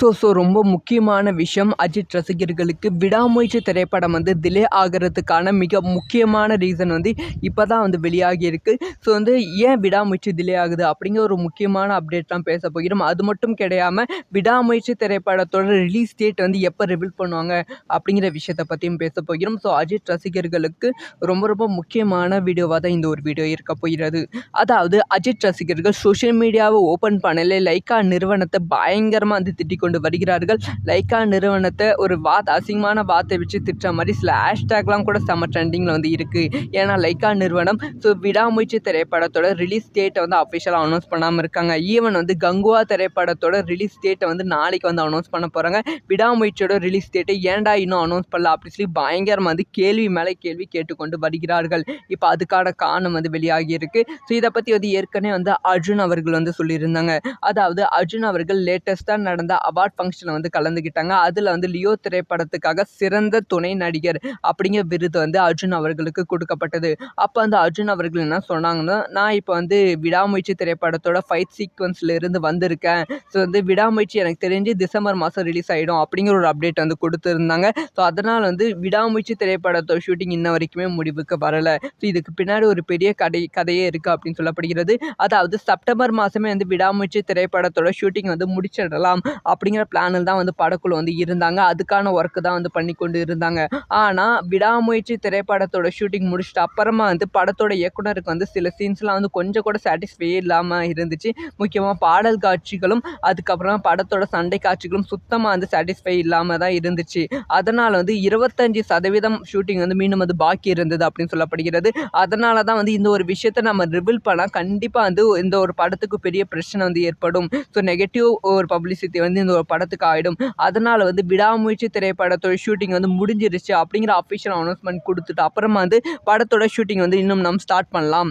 So so ரொம்ப முக்கியமான விஷயம் அஜித் ரசிகர்களுக்கு விடாமுயற்சி திரைப்படம் வந்து டிலே ஆகிறதுக்கான மிக முக்கியமான ரீசன் வந்து இப்போ தான் வந்து வெளியாகி இருக்குது ஸோ வந்து ஏன் விடாமுயற்சி டிலே ஆகுது அப்படிங்கிற ஒரு முக்கியமான அப்டேட்லாம் பேச போகிறோம். அது மட்டும் கிடையாமல் விடாமுயற்சி திரைப்படத்தோட ரிலீஸ் டேட் வந்து எப்போ ரிவீல் பண்ணுவாங்க அப்படிங்கிற விஷயத்தை பற்றியும் பேச போகிறோம். ஸோ அஜித் ரசிகர்களுக்கு ரொம்ப ரொம்ப முக்கியமான வீடியோவாக தான் இந்த ஒரு வீடியோ இருக்க போகிறது. அதாவது அஜித் ரசிகர்கள் சோஷியல் மீடியாவை ஓப்பன் பண்ணல லைக்கா நிறுவனத்தை பயங்கரமாக வந்து திட்டிக் கொண்டு வருகிறார்கள். லைக்கா நிறுவனத்தை ஒரு வாத் அசிங்கமான வார்த்தை வச்சு திட்டுற மாதிரி சில ஹேஷ்டேக்லாம் கூட செம்ம ட்ரெண்டிங்கில் வந்து இருக்குது ஏன்னா லைக்கா நிறுவனம் ஸோ விடாமுயற்சி திரைப்படத்தோட ரிலீஸ் டேட்டை வந்து அஃபிஷியலாக அனௌன்ஸ் பண்ணாமல் இருக்காங்க. ஈவன் வந்து கங்குவா திரைப்படத்தோட ரிலீஸ் டேட்டை வந்து நாளைக்கு வந்து அனௌன்ஸ் பண்ண போகிறாங்க விடாமுயற்சியோட ரிலீஸ் டேட்டை ஏன்டா இன்னும் அனௌன்ஸ் பண்ணல? அப்படி சொல்லி பயங்கரமாக வந்து கேள்வி மேலே கேள்வி கேட்டுக்கொண்டு வருகிறார்கள். இப்போ அதுக்கான காரணம் வந்து வெளியாகி இருக்கு. ஸோ இதை பற்றி வந்து ஏற்கனவே வந்து அர்ஜுன் அவர்கள் வந்து சொல்லியிருந்தாங்க. அதாவது அர்ஜுன் அவர்கள் லேட்டஸ்ட்டாக நடந்த அவார்ட் ஃபங்க்ஷனில் வந்து கலந்துக்கிட்டாங்க அதில் வந்து லியோ திரைப்படத்துக்காக சிறந்த துணை நடிகர் அப்படிங்கிற விருது வந்து அர்ஜுன் அவர்களுக்கு கொடுக்கப்பட்டது. அப்போ வந்து அர்ஜுன் அவர்கள் என்ன சொன்னாங்கன்னா நான் இப்போ வந்து விடாமுயற்சி திரைப்படத்தோட ஃபைட் சீக்வன்ஸில் இருந்து வந்திருக்கேன். ஸோ வந்து விடாமுயற்சி எனக்கு தெரிஞ்சு டிசம்பர் மாதம் ரிலீஸ் ஆகிடும் அப்படிங்கிற ஒரு அப்டேட் வந்து கொடுத்துருந்தாங்க. ஸோ அதனால் வந்து விடாமுயற்சி திரைப்படத்தோட ஷூட்டிங் இன்ன வரைக்குமே முடிவுக்கு வரலை. ஸோ இதுக்கு பின்னாடி ஒரு பெரிய கதை கதையே இருக்குது அப்படின்னு சொல்லப்படுகிறது. அதாவது செப்டம்பர் மாதமே வந்து விடாமுயற்சி திரைப்படத்தோட ஷூட்டிங் வந்து முடிச்சிடலாம். அப்படிங்கிற பிளானில் தான் வந்து படக்குழு வந்து இருந்தாங்க. அதுக்கான ஒர்க்கு தான் வந்து பண்ணி கொண்டு இருந்தாங்க. ஆனால் விடாமுயற்சி திரைப்படத்தோட ஷூட்டிங் முடிச்சுட்டு அப்புறமா வந்து படத்தோட இயக்குனருக்கு வந்து சில சீன்ஸ்லாம் வந்து கொஞ்சம் கூட சாட்டிஸ்ஃபை இல்லாமல் இருந்துச்சு. முக்கியமாக பாடல் காட்சிகளும் அதுக்கப்புறமா படத்தோட சண்டை காட்சிகளும் சுத்தமாக வந்து சாட்டிஸ்ஃபை இல்லாமல் தான் இருந்துச்சு. அதனால் வந்து இருபத்தஞ்சி சதவீதம் ஷூட்டிங் வந்து மீண்டும் வந்து பாக்கி இருந்தது அப்படின்னு சொல்லப்படுகிறது. அதனால தான் வந்து இந்த ஒரு விஷயத்தை நம்ம ரிவில் பண்ணால் கண்டிப்பாக வந்து இந்த ஒரு படத்துக்கு பெரிய பிரச்சனை வந்து ஏற்படும். ஸோ நெகட்டிவ் ஒரு பப்ளிசிட்டி வந்து இந்த ஒரு படத்துக்கு ஆகிடும் அதனால் வந்து விடாமுயற்சி திரைப்படத்தோட ஷூட்டிங் வந்து முடிஞ்சிருச்சு அப்படிங்கிற அஃபிஷியல் அனௌன்ஸ்மெண்ட் கொடுத்துட்டு அப்புறமா வந்து படத்தோட ஷூட்டிங் வந்து இன்னும் நம்ம ஸ்டார்ட் பண்ணலாம்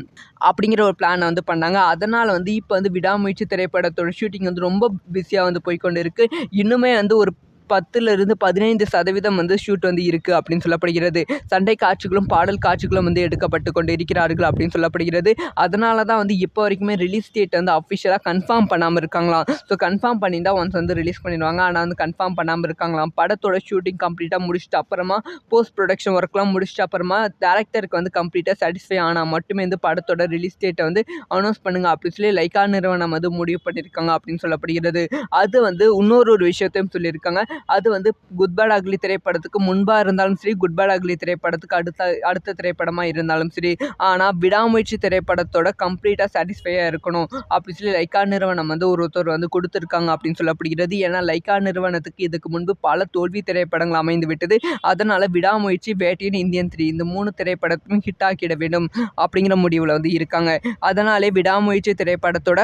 அப்படிங்கிற ஒரு பிளானை வந்து பண்ணாங்க. அதனால் வந்து இப்போ வந்து விடாமுயற்சி திரைப்படத்தோட ஷூட்டிங் வந்து ரொம்ப பிஸியாக வந்து போய்க்கொண்டு இருக்குது இன்னுமே வந்து ஒரு பத்துலேருந்து பதினைந்து சதவீதம் வந்து ஷூட் வந்து இருக்குது அப்படின்னு சொல்லப்படுகிறது. சண்டை காட்சிகளும் பாடல் காட்சிகளும் வந்து எடுக்கப்பட்டு கொண்டு இருக்கிறார்கள் அப்படின்னு சொல்லப்படுகிறது. அதனால தான் வந்து இப்போ வரைக்குமே ரிலீஸ் டேட் வந்து அஃபிஷியலாக கன்ஃபார்ம் பண்ணாமல் இருக்காங்களாம். ஸோ கன்ஃபார்ம் பண்ணியிருந்தா ஒன்ஸ் வந்து ரிலீஸ் பண்ணிடுவாங்க. ஆனால் வந்து கன்ஃபார்ம் பண்ணாமல் இருக்காங்களாம். படத்தோட ஷூட்டிங் கம்ப்ளீட்டாக முடிச்சுட்டு அப்புறமா போஸ்ட் ப்ரொடக்ஷன் ஒர்க்லாம் முடிச்சுட்டு அப்புறமா டேரக்டருக்கு வந்து கம்ப்ளீட்டாக சாட்டிஸ்ஃபை ஆனால் மட்டுமே வந்து படத்தோட ரிலீஸ் டேட்டை வந்து அனௌன்ஸ் பண்ணுங்க அப்படின்னு சொல்லி லைக்கா நிறுவனம் வந்து முடிவு பண்ணியிருக்காங்க அப்படின்னு சொல்லப்படுகிறது. அது வந்து இன்னொரு ஒரு விஷயத்தையும் சொல்லியிருக்காங்க. அது வந்து குட் பேட் அக்லி திரைப்படத்துக்கு முன்பாக இருந்தாலும் சரி குட் பேட் அக்லி திரைப்படத்துக்கு அடுத்த அடுத்த திரைப்படமாக இருந்தாலும் சரி ஆனால் விடாமுயற்சி திரைப்படத்தோட கம்ப்ளீட்டாக சாட்டிஸ்ஃபையாக இருக்கணும். அப்படி சொல்லி லைக்கா நிறுவனம் வந்து ஒருத்தர் வந்து கொடுத்துருக்காங்க அப்படின்னு சொல்லப்படுகிறது. ஏன்னா லைக்கா நிறுவனத்துக்கு இதுக்கு முன்பு பல தோல்வி திரைப்படங்கள் அமைந்து விட்டது. அதனால் விடாமுயற்சி வேட்டையின் இந்தியன் த்ரீ இந்த மூணு திரைப்படத்தையும் ஹிட் ஆக்கிட வேண்டும் அப்படிங்கிற முடிவில் வந்து இருக்காங்க. அதனாலே விடாமுயற்சி திரைப்படத்தோட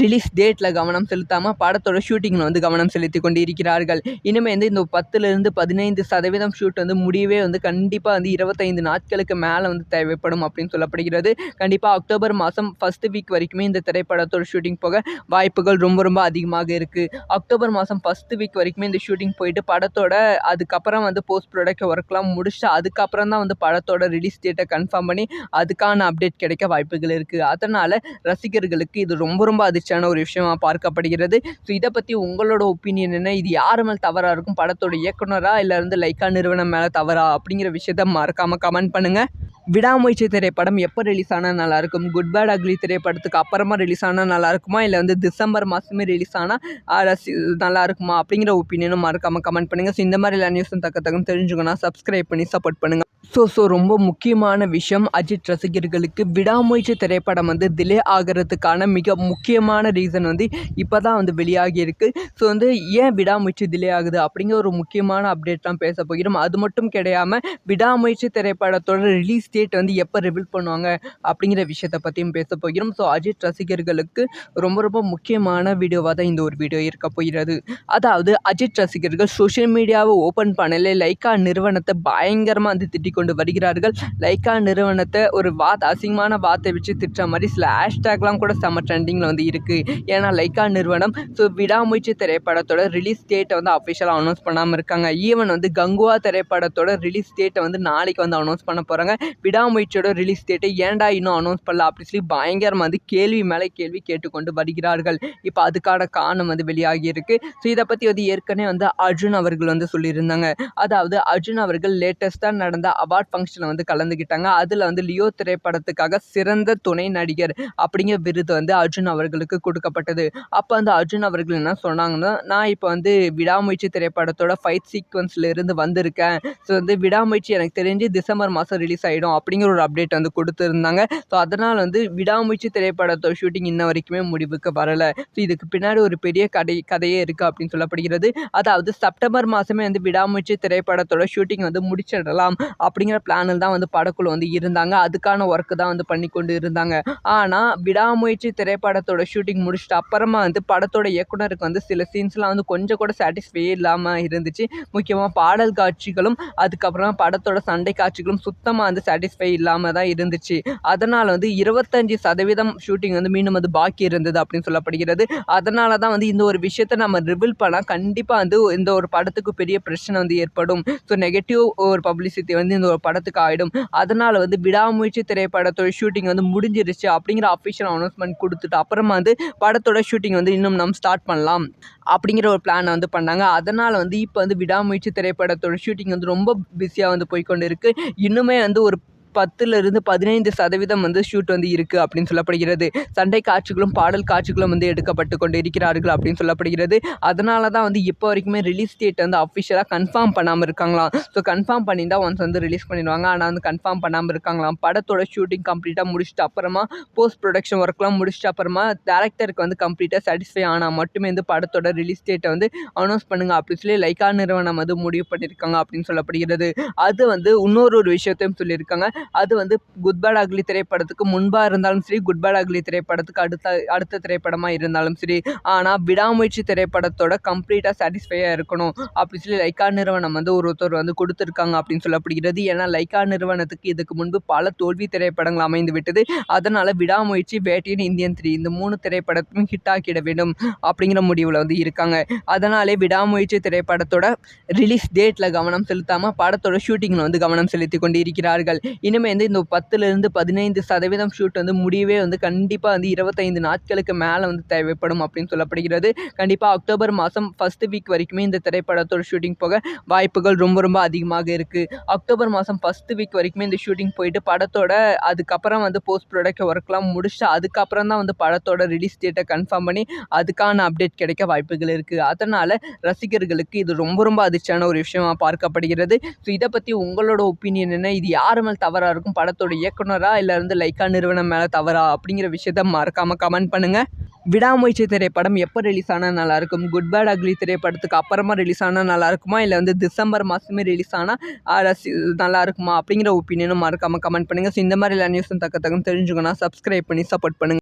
ரிலீஸ் டேட்டில் கவனம் செலுத்தாமல் படத்தோட ஷூட்டிங்கில் வந்து கவனம் செலுத்தி கொண்டு இருக்கிறார்கள் இனிமேல் வந்து இந்த பத்துலேருந்து பதினைந்து சதவீதம் ஷூட் வந்து முடியவே வந்து கண்டிப்பாக வந்து இருபத்தைந்து நாட்களுக்கு மேலே வந்து தேவைப்படும் அப்படின்னு சொல்லப்படுகிறது. கண்டிப்பாக அக்டோபர் மாதம் ஃபஸ்ட்டு வீக் வரைக்குமே இந்த திரைப்படத்தோட ஷூட்டிங் போக வாய்ப்புகள் ரொம்ப ரொம்ப அதிகமாக இருக்குது அக்டோபர் மாதம் ஃபஸ்ட்டு வீக் வரைக்குமே இந்த ஷூட்டிங் போயிட்டு படத்தோட அதுக்கப்புறம் வந்து போஸ்ட் ப்ரொடக்ட் ஒர்க்லாம் முடிச்சு அதுக்கப்புறம் தான் வந்து படத்தோட ரிலீஸ் டேட்டை கன்ஃபார்ம் பண்ணி அதுக்கான அப்டேட் கிடைக்க வாய்ப்புகள் இருக்குது அதனால் ரசிகர்களுக்கு இது ரொம்ப ரொம்ப அதிர்ச்சியான ஒரு விஷயமாக பார்க்கப்படுகிறது. ஸோ இதை பற்றி உங்களோட ஒப்பீனியன் என்ன? இது யார் மேல் சூப்பராக இருக்கும்? படத்தோட இயக்குனரா? இல்லை வந்து லைக்கா நிறுவனம் மேலே தவறா? அப்படிங்கிற விஷயத்த மறக்காமல் கமெண்ட் பண்ணுங்கள் விடாமுயற்சி திரைப்படம் எப்போ ரிலீஸ் ஆனால் நல்லாயிருக்கும் குட் பேட் அக்லி திரைப்படத்துக்கு அப்புறமா ரிலீஸ் ஆனால் நல்லாயிருக்குமா இல்லை வந்து டிசம்பர் மாதமே ரிலீஸ் ஆனால் ரசி நல்லா இருக்குமா? அப்படிங்கிற ஒப்பீனியனும் மறக்காமல் கமெண்ட் பண்ணுங்கள் ஸோ இந்த மாதிரி எல்லா நியூஸும் தக்க தக்கம் தெரிஞ்சுக்கணும் சப்ஸ்கிரைப் பண்ணி சப்போர்ட் பண்ணுங்கள் ஸோ ஸோ ரொம்ப முக்கியமான விஷயம் அஜித் ரசிகர்களுக்கு விடாமுயற்சி திரைப்படம் வந்து டிலே ஆகிறதுக்கான மிக முக்கியமான ரீசன் வந்து இப்போ தான் வந்து வெளியாகி இருக்குது ஸோ வந்து ஏன் விடாமுயற்சி டிலே ஆகுது அப்படிங்கிற ஒரு முக்கியமான அப்டேட்லாம் பேச போகிறோம். அது மட்டும் கிடையாமல் விடாமுயற்சி திரைப்படத்தோட ரிலீஸ் டேட் வந்து எப்போ ரிவீல் பண்ணுவாங்க அப்படிங்கிற விஷயத்தை பற்றியும் பேச போகிறோம். ஸோ அஜித் ரசிகர்களுக்கு ரொம்ப ரொம்ப முக்கியமான வீடியோவாக தான் இந்த ஒரு வீடியோ இருக்க போகிறது. அதாவது அஜித் ரசிகர்கள் சோஷியல் மீடியாவை ஓப்பன் பண்ணல லைக்கா நிறுவனத்தை பயங்கரமாக வந்து திட்டி கொண்டு வருகிறார்கள். லைக்கா நிறுவனத்தை ஒரு வாத் அசிங்கமான வார்த்தை வச்சு திட்டுற மாதிரி சில ஹேஷ்டேக்லாம் கூட செம்ம ட்ரெண்டிங்கில் வந்து இருக்குது ஏன்னா லைக்கா நிறுவனம் ஸோ விடாமுயற்சி திரைப்படத்தோட ரிலீஸ் டேட்டை வந்து அஃபிஷியலாக அனௌன்ஸ் பண்ணாமல் இருக்காங்க. ஈவன் வந்து கங்குவா திரைப்படத்தோட ரிலீஸ் டேட்டை வந்து நாளைக்கு வந்து அனௌன்ஸ் பண்ண போகிறாங்க விடாமுயற்சியோட ரிலீஸ் டேட்டை ஏன்டா இன்னும் அனௌன்ஸ் பண்ணல? அப்படி சொல்லி பயங்கரமாக வந்து கேள்வி மேலே கேள்வி கேட்டுக்கொண்டு வருகிறார்கள். இப்போ அதுக்கான காரணம் வந்து வெளியாகியிருக்கு ஸோ இதை பற்றி வந்து ஏற்கனவே வந்து அர்ஜுன் அவர்கள் வந்து சொல்லியிருந்தாங்க. அதாவது அர்ஜுன் அவர்கள் லேட்டஸ்ட்டாக நடந்த அவார்ட் ஃபங்க்ஷனில் வந்து கலந்துக்கிட்டாங்க அதில் வந்து லியோ திரைப்படத்துக்காக சிறந்த துணை நடிகர் அப்படிங்கிற விருது வந்து அர்ஜுன் அவர்களுக்கு கொடுக்கப்பட்டது. அப்போ வந்து அர்ஜுன் அவர்கள் என்ன சொன்னாங்கன்னா நான் இப்போ வந்து விடாமுயற்சி திரைப்படத்தோட ஃபைட் சீக்வன்ஸில் இருந்து வந்திருக்கேன். ஸோ வந்து விடாமுயற்சி எனக்கு தெரிஞ்சு டிசம்பர் மாதம் ரிலீஸ் ஆகிடும் அப்படிங்கிற ஒரு அப்டேட் வந்து கொடுத்துருந்தாங்க. ஸோ அதனால் வந்து விடாமுயற்சி திரைப்படத்தோட ஷூட்டிங் இன்ன வரைக்குமே முடிவுக்கு வரலை. ஸோ இதுக்கு பின்னாடி ஒரு பெரிய கதை கதையே இருக்குது அப்படின்னு சொல்லப்படுகிறது. அதாவது செப்டம்பர் மாதமே வந்து விடாமுயற்சி திரைப்படத்தோட ஷூட்டிங் வந்து முடிச்சிடலாம். அப்படிங்கிற பிளானில் தான் வந்து படக்குழு வந்து இருந்தாங்க. அதுக்கான ஒர்க்கு தான் வந்து பண்ணி கொண்டு இருந்தாங்க. ஆனால் விடாமுயற்சி திரைப்படத்தோட ஷூட்டிங் முடிச்சுட்டு அப்புறமா வந்து படத்தோட இயக்குனருக்கு வந்து சில சீன்ஸ்லாம் வந்து கொஞ்சம் கூட சாட்டிஸ்ஃபையே இல்லாமல் இருந்துச்சு. முக்கியமாக பாடல் காட்சிகளும் அதுக்கப்புறமா படத்தோட சண்டை காட்சிகளும் சுத்தமாக வந்து சாட்டிஸ்ஃபை இல்லாமல் தான் இருந்துச்சு. அதனால் வந்து இருபத்தஞ்சி சதவீதம் ஷூட்டிங் வந்து மீண்டும் வந்து பாக்கி இருந்தது அப்படின்னு சொல்லப்படுகிறது. அதனால தான் வந்து இந்த ஒரு விஷயத்தை நம்ம ரிவில் பண்ணால் கண்டிப்பாக வந்து இந்த ஒரு படத்துக்கு பெரிய பிரச்சனை வந்து ஏற்படும். ஸோ நெகட்டிவ் ஒரு பப்ளிசிட்டி வந்து இந்த ஒரு படத்துக்கு ஆகிடும் அதனால் வந்து விடாமுயற்சி திரைப்படத்தோட ஷூட்டிங் வந்து முடிஞ்சிருச்சு அப்படிங்கிற அஃபிஷியல் அனௌன்ஸ்மெண்ட் கொடுத்துட்டு அப்புறமா வந்து படத்தோட ஷூட்டிங் வந்து இன்னும் நம்ம ஸ்டார்ட் பண்ணலாம் அப்படிங்கிற ஒரு பிளானை வந்து பண்ணாங்க. அதனால் வந்து இப்போ வந்து விடாமுயற்சி திரைப்படத்தோட ஷூட்டிங் வந்து ரொம்ப பிஸியாக வந்து போய்க்கொண்டு இருக்குது இன்னுமே வந்து ஒரு பத்துலேருந்து பதினைந்து சதவீதம் வந்து ஷூட் வந்து இருக்குது அப்படின்னு சொல்லப்படுகிறது. சண்டை காட்சிகளும் பாடல் காட்சிகளும் வந்து எடுக்கப்பட்டு கொண்டு இருக்கிறார்கள் அப்படின்னு சொல்லப்படுகிறது. அதனால தான் வந்து இப்போ வரைக்குமே ரிலீஸ் டேட் வந்து அஃபிஷியலாக கன்ஃபார்ம் பண்ணாமல் இருக்காங்களாம். ஸோ கன்ஃபார்ம் பண்ணி ஒன்ஸ் வந்து ரிலீஸ் பண்ணிடுவாங்க. ஆனால் வந்து கன்ஃபார்ம் பண்ணாமல் இருக்காங்களாம். படத்தோட ஷூட்டிங் கம்ப்ளீட்டாக முடிச்சுட்டு அப்புறமா போஸ்ட் ப்ரொடக்ஷன் ஒர்க்லாம் முடிச்சுட்டு அப்புறமா டேரக்டருக்கு வந்து கம்ப்ளீட்டாக சாட்டிஸ்ஃபை ஆனால் மட்டுமே வந்து படத்தோட ரிலீஸ் டேட்டை வந்து அனௌன்ஸ் பண்ணுங்க அப்படின்னு சொல்லி லைக்கா நிறுவனம் வந்து முடிவு பண்ணியிருக்காங்க அப்படின்னு சொல்லப்படுகிறது. அது வந்து இன்னொரு ஒரு விஷயத்தையும் சொல்லியிருக்காங்க. அது வந்து குட் பேட் அக்லி திரைப்படத்துக்கு முன்பாக இருந்தாலும் சரி குட் பேட் அக்லி திரைப்படத்துக்கு அடுத்த அடுத்த திரைப்படமாக இருந்தாலும் சரி ஆனால் விடாமுயற்சி திரைப்படத்தோட கம்ப்ளீட்டாக சாட்டிஸ்ஃபையாக இருக்கணும். அப்படி சொல்லி லைக்கா நிறுவனம் வந்து ஒருத்தர் வந்து கொடுத்துருக்காங்க அப்படின்னு சொல்லப்படுகிறது. ஏன்னா லைக்கா நிறுவனத்துக்கு இதுக்கு முன்பு பல தோல்வி திரைப்படங்கள் அமைந்து விட்டது. அதனால் விடாமுயற்சி வேட்டையின் இந்தியன் த்ரீ இந்த மூணு திரைப்படத்தையும் ஹிட் ஆக்கிட வேண்டும் அப்படிங்கிற முடிவில் வந்து இருக்காங்க. அதனாலே விடாமுயற்சி திரைப்படத்தோட ரிலீஸ் டேட்டில் கவனம் செலுத்தாமல் படத்தோட ஷூட்டிங்கில் வந்து கவனம் செலுத்தி கொண்டு இருக்கிறார்கள் இனிமேல் வந்து இந்த பத்துலேருந்து பதினைந்து சதவீதம் ஷூட் வந்து முடியவே வந்து கண்டிப்பாக வந்து இருபத்தைந்து நாட்களுக்கு மேலே வந்து தேவைப்படும் அப்படின்னு சொல்லப்படுகிறது. கண்டிப்பாக அக்டோபர் மாதம் ஃபஸ்ட்டு வீக் வரைக்குமே இந்த திரைப்படத்தோட ஷூட்டிங் போக வாய்ப்புகள் ரொம்ப ரொம்ப அதிகமாக இருக்குது அக்டோபர் மாதம் ஃபஸ்ட்டு வீக் வரைக்குமே இந்த ஷூட்டிங் போயிட்டு படத்தோட அதுக்கப்புறம் வந்து போஸ்ட் ப்ரொடக்ட் ஒர்க்லாம் முடிச்சுட்டு அதுக்கப்புறம் தான் வந்து படத்தோட ரிலீஸ் டேட்டை கன்ஃபார்ம் பண்ணி அதுக்கான அப்டேட் கிடைக்க வாய்ப்புகள் இருக்குது அதனால் ரசிகர்களுக்கு இது ரொம்ப ரொம்ப அதிர்ச்சியான ஒரு விஷயமாக பார்க்கப்படுகிறது. ஸோ இதை பற்றி உங்களோட ஒப்பீனியன் என்ன? இது யார் மேல் தவறாக இருக்கும்? படத்தோட இயக்குனரா? இல்லை இருந்து லைக்கா நிறுவனம் மேலே தவறா? அப்படிங்கிற விஷயத்த மறக்காமல் கமெண்ட் பண்ணுங்கள் விடாமுயற்சி திரைப்படம் எப்போ ரிலீஸ் ஆனால் நல்லாயிருக்கும் குட் பேட் அக்லி திரைப்படத்துக்கு அப்புறமா ரிலீஸ் ஆனால் நல்லா இருக்குமா? இல்லை வந்து டிசம்பர் மாதமே ரிலீஸ் ஆனால் ரசி நல்லா இருக்குமா? அப்படிங்கிற ஒப்பீனியனும் மறக்காமல் கமெண்ட் பண்ணுங்கள் ஸோ இந்த மாதிரி எல்லா நியூஸும் தக்க தக்கம் தெரிஞ்சுக்கணும் சப்ஸ்கிரைப் பண்ணி சப்போர்ட் பண்ணுங்கள்